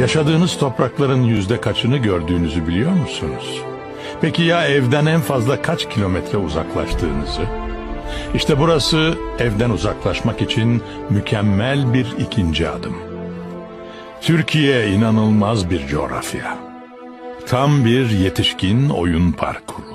Yaşadığınız toprakların yüzde kaçını gördüğünüzü biliyor musunuz? Peki ya evden en fazla kaç kilometre uzaklaştığınızı? İşte burası evden uzaklaşmak için mükemmel bir ikinci adım. Türkiye inanılmaz bir coğrafya. Tam bir yetişkin oyun parkuru.